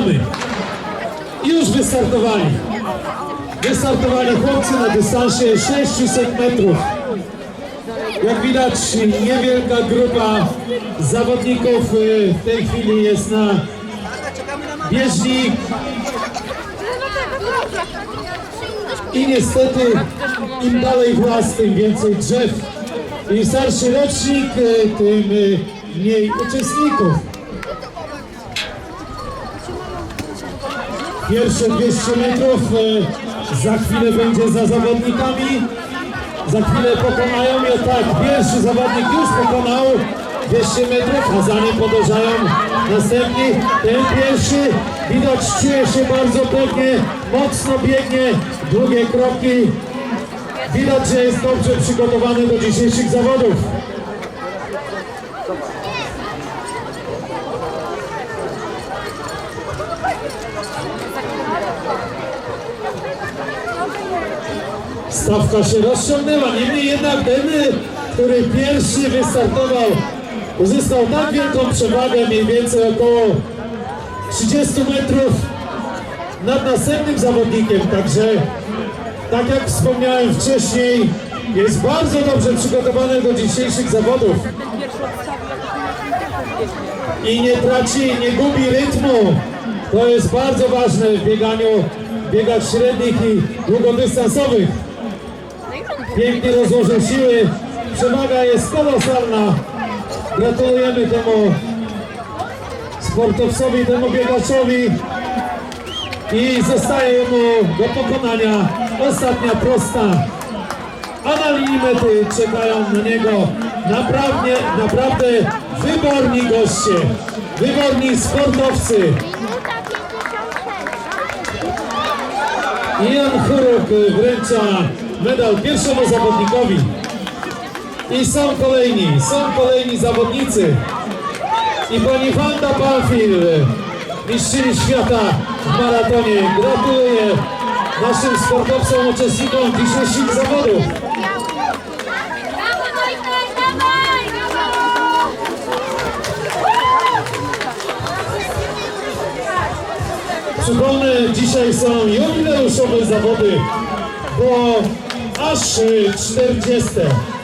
Zaczynamy. Już wystartowali. Wystartowali chłopcy na dystansie 600 metrów. Jak widać, niewielka grupa zawodników y, w tej chwili jest na bieżni i niestety im dalej w las, tym więcej drzew. Im starszy rocznik, y, tym y, mniej uczestników. Pierwsze 200 metrów e, za chwilę będzie za zawodnikami. Za chwilę pokonają je tak. Pierwszy zawodnik już pokonał 200 metrów, a za nim podążają następni. Ten pierwszy widać czuje się bardzo pewnie, mocno biegnie, długie kroki. Widać, że jest dobrze przygotowany do dzisiejszych zawodów. Stawka się rozciągnęła, niemniej jednak ten, y, który pierwszy wystartował, uzyskał tak wielką przewagę, mniej więcej około 30 metrów nad następnym zawodnikiem, także tak jak wspomniałem wcześniej, jest bardzo dobrze przygotowany do dzisiejszych zawodów i nie traci, nie gubi rytmu. To jest bardzo ważne w bieganiu, biegach średnich i długodystansowych. Pięknie rozłożył siły. Przewaga jest kolosalna. Gratulujemy temu sportowcowi, temu biegaczowi. I zostaje mu do pokonania ostatnia prosta. A na linii mety czekają na niego naprawdę, naprawdę wyborni goście. Wyborni sportowcy. Jan Churuk wręcza medal pierwszemu zawodnikowi. I są kolejni, są kolejni zawodnicy. I pani Wanda Palfil, mistrzyni świata w maratonie. Gratuluję naszym sportowcom, uczestnikom dzisiejszych zawodów. Przypomnę, dzisiaj są jubileuszowe zawody, bo aż y, 40.